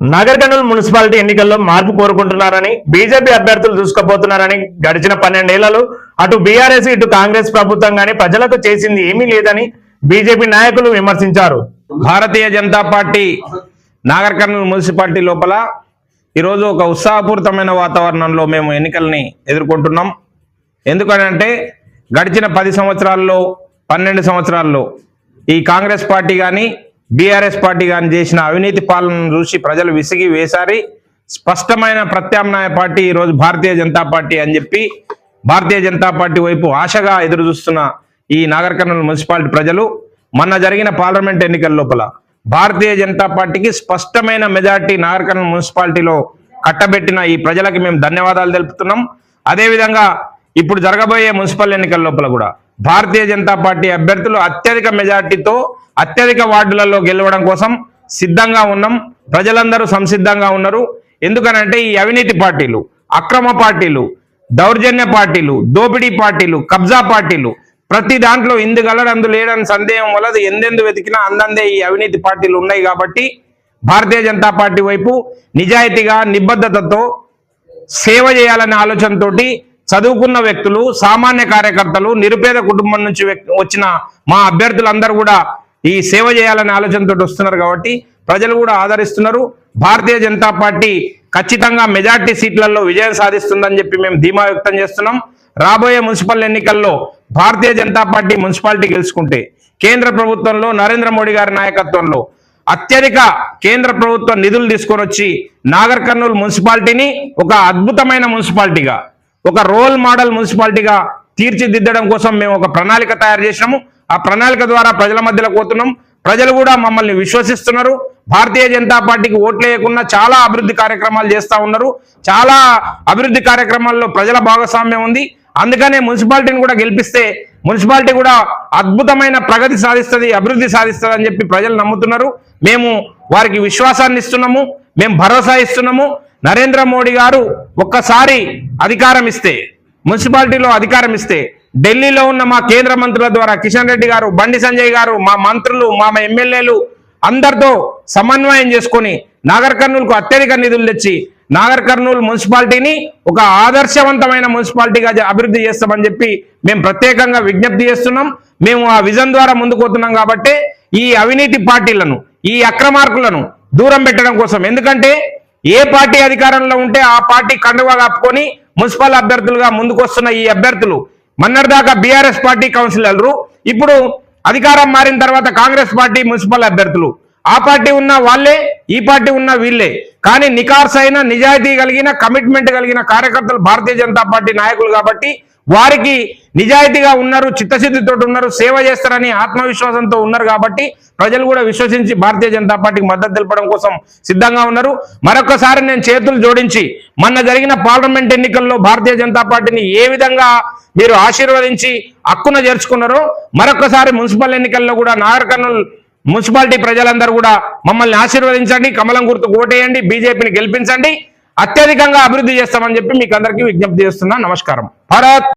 Nagar Kurnool municipality ఎన్నికల్లో మార్పు కోరుకుంటున్నారని BJP అభ్యర్థులు దూసుకుపోతున్నారని గడిచిన పన్నెండేళ్ళలో అటు బీఆర్ఎస్ ఇటు కాంగ్రెస్ ప్రభుత్వం గాని ప్రజలకు చేసింది ఏమీ లేదని బీజేపీ నాయకులు విమర్శించారు. భారతీయ జనతా పార్టీ నాగర్ కర్నూలు మున్సిపాలిటీ లోపల ఈరోజు ఒక ఉత్సాహపూరితమైన వాతావరణంలో మేము ఎన్నికల్ని ఎదుర్కొంటున్నాం. ఎందుకనంటే గడిచిన పది సంవత్సరాల్లో పన్నెండు సంవత్సరాల్లో ఈ కాంగ్రెస్ పార్టీ కానీ బీఆర్ఎస్ పార్టీ కానీ చేసిన అవినీతి పాలనను చూసి ప్రజలు విసిగి వేసారి స్పష్టమైన ప్రత్యామ్నాయ పార్టీ ఈరోజు భారతీయ జనతా పార్టీ అని చెప్పి భారతీయ జనతా పార్టీ వైపు ఆశగా ఎదురు చూస్తున్న ఈ నాగర్ కర్నూలు మున్సిపాలిటీ ప్రజలు మొన్న జరిగిన పార్లమెంట్ ఎన్నికల లోపల భారతీయ జనతా పార్టీకి స్పష్టమైన మెజార్టీ నాగర్ కర్నూలు మున్సిపాలిటీలో కట్టబెట్టిన ఈ ప్రజలకి మేము ధన్యవాదాలు తెలుపుతున్నాం. అదేవిధంగా ఇప్పుడు జరగబోయే మున్సిపల్ ఎన్నికల లోపల కూడా భారతీయ జనతా పార్టీ అభ్యర్థులు అత్యధిక మెజార్టీతో అత్యధిక వార్డులలో గెలవడం కోసం సిద్ధంగా ఉన్నాం. ప్రజలందరూ సంసిద్ధంగా ఉన్నారు. ఎందుకనంటే ఈ అవినీతి పార్టీలు అక్రమ పార్టీలు దౌర్జన్య పార్టీలు దోపిడీ పార్టీలు కబ్జా పార్టీలు ప్రతి దాంట్లో ఇందు గలడందు లేడని సందేహం వల్ల ఎందెందు వెతికినా అందందే ఈ అవినీతి పార్టీలు ఉన్నాయి కాబట్టి భారతీయ జనతా పార్టీ వైపు నిజాయితీగా నిబద్ధతతో సేవ చేయాలనే ఆలోచనతోటి చదువుకున్న వ్యక్తులు సామాన్య కార్యకర్తలు నిరుపేద కుటుంబం నుంచి వచ్చిన మా అభ్యర్థులందరూ కూడా ఈ సేవ చేయాలనే ఆలోచనతో వస్తున్నారు కాబట్టి ప్రజలు కూడా ఆదరిస్తున్నారు. భారతీయ జనతా పార్టీ ఖచ్చితంగా మెజార్టీ సీట్లలో విజయం సాధిస్తుందని చెప్పి మేము ధీమా వ్యక్తం చేస్తున్నాం. రాబోయే మున్సిపల్ ఎన్నికల్లో భారతీయ జనతా పార్టీ మున్సిపాలిటీ గెలుచుకుంటే కేంద్ర ప్రభుత్వంలో నరేంద్ర మోడీ గారి నాయకత్వంలో అత్యధిక కేంద్ర ప్రభుత్వం నిధులు తీసుకొని వచ్చి నాగర్ కర్నూలు మున్సిపాలిటీని ఒక అద్భుతమైన మున్సిపాలిటీగా ఒక రోల్ మోడల్ మున్సిపాలిటీగా తీర్చిదిద్దడం కోసం మేము ఒక ప్రణాళిక తయారు చేసినాము. ఆ ప్రణాళిక ద్వారా ప్రజల మధ్యలోకి పోతున్నాం. ప్రజలు కూడా మమ్మల్ని విశ్వసిస్తున్నారు. భారతీయ జనతా పార్టీకి ఓట్లేయకుండా చాలా అభివృద్ధి కార్యక్రమాలు చేస్తూ ఉన్నారు. చాలా అభివృద్ధి కార్యక్రమాల్లో ప్రజల భాగస్వామ్యం ఉంది. అందుకనే మున్సిపాలిటీని కూడా గెలిపిస్తే మున్సిపాలిటీ కూడా అద్భుతమైన ప్రగతి సాధిస్తుంది అభివృద్ధి సాధిస్తుంది అని చెప్పి ప్రజలు నమ్ముతున్నారు. మేము వారికి విశ్వాసాన్ని ఇస్తున్నాము. మేము భరోసా ఇస్తున్నాము. నరేంద్ర మోడీ గారు ఒక్కసారి అధికారం ఇస్తే మున్సిపాలిటీలో అధికారం ఇస్తే ఢిల్లీలో ఉన్న మా కేంద్ర మంత్రుల ద్వారా కిషన్ రెడ్డి గారు బండి సంజయ్ గారు మా మంత్రులు మా ఎమ్మెల్యేలు అందరితో సమన్వయం చేసుకొని నాగర్ కర్నూలుకు అత్యధిక నిధులు తెచ్చి నాగర్ కర్నూలు మున్సిపాలిటీని ఒక ఆదర్శవంతమైన మున్సిపాలిటీగా అభివృద్ధి చేస్తామని చెప్పి మేము ప్రత్యేకంగా విజ్ఞప్తి చేస్తున్నాం. మేము ఆ విజన్ ద్వారా ముందుకుపోతున్నాం కాబట్టి ఈ అవినీతి పార్టీలను ఈ అక్రమార్కులను దూరం పెట్టడం కోసం. ఎందుకంటే ఏ పార్టీ అధికారంలో ఉంటే ఆ పార్టీ కండువా కప్పుకొని మున్సిపల్ అభ్యర్థులుగా ముందుకు వస్తున్న ఈ అభ్యర్థులు మొన్నటిదాకా బీఆర్ఎస్ పార్టీ కౌన్సిలర్లు. ఇప్పుడు అధికారం మారిన తర్వాత కాంగ్రెస్ పార్టీ మున్సిపల్ అభ్యర్థులు. ఆ పార్టీ ఉన్న వాళ్ళే ఈ పార్టీ ఉన్న వీళ్ళే. కానీ నికార్స్ అయిన నిజాయితీ కలిగిన కమిట్మెంట్ కలిగిన కార్యకర్తలు భారతీయ జనతా పార్టీ నాయకులు కాబట్టి వారికి నిజాయితీగా ఉన్నారు చిత్తశుద్ధితో ఉన్నారు సేవ చేస్తారని ఆత్మవిశ్వాసంతో ఉన్నారు కాబట్టి ప్రజలు కూడా విశ్వసించి భారతీయ జనతా పార్టీకి మద్దతు తెలపడం కోసం సిద్ధంగా ఉన్నారు. మరొకసారి నేను చేతులు జోడించి మొన్న జరిగిన పార్లమెంట్ ఎన్నికల్లో భారతీయ జనతా పార్టీని ఏ విధంగా మీరు ఆశీర్వదించి హక్కున చేర్చుకున్నారో మరొకసారి మున్సిపల్ ఎన్నికల్లో కూడా నాగర్ కర్నూలు మున్సిపాలిటీ ప్రజలందరూ కూడా మమ్మల్ని ఆశీర్వదించండి కమలం గుర్తు ఓటేయండి బీజేపీని గెలిపించండి అత్యధికంగా అభివృద్ధి చేస్తామని చెప్పి మీకు అందరికీ విజ్ఞప్తి చేస్తున్నా. నమస్కారం. భారత్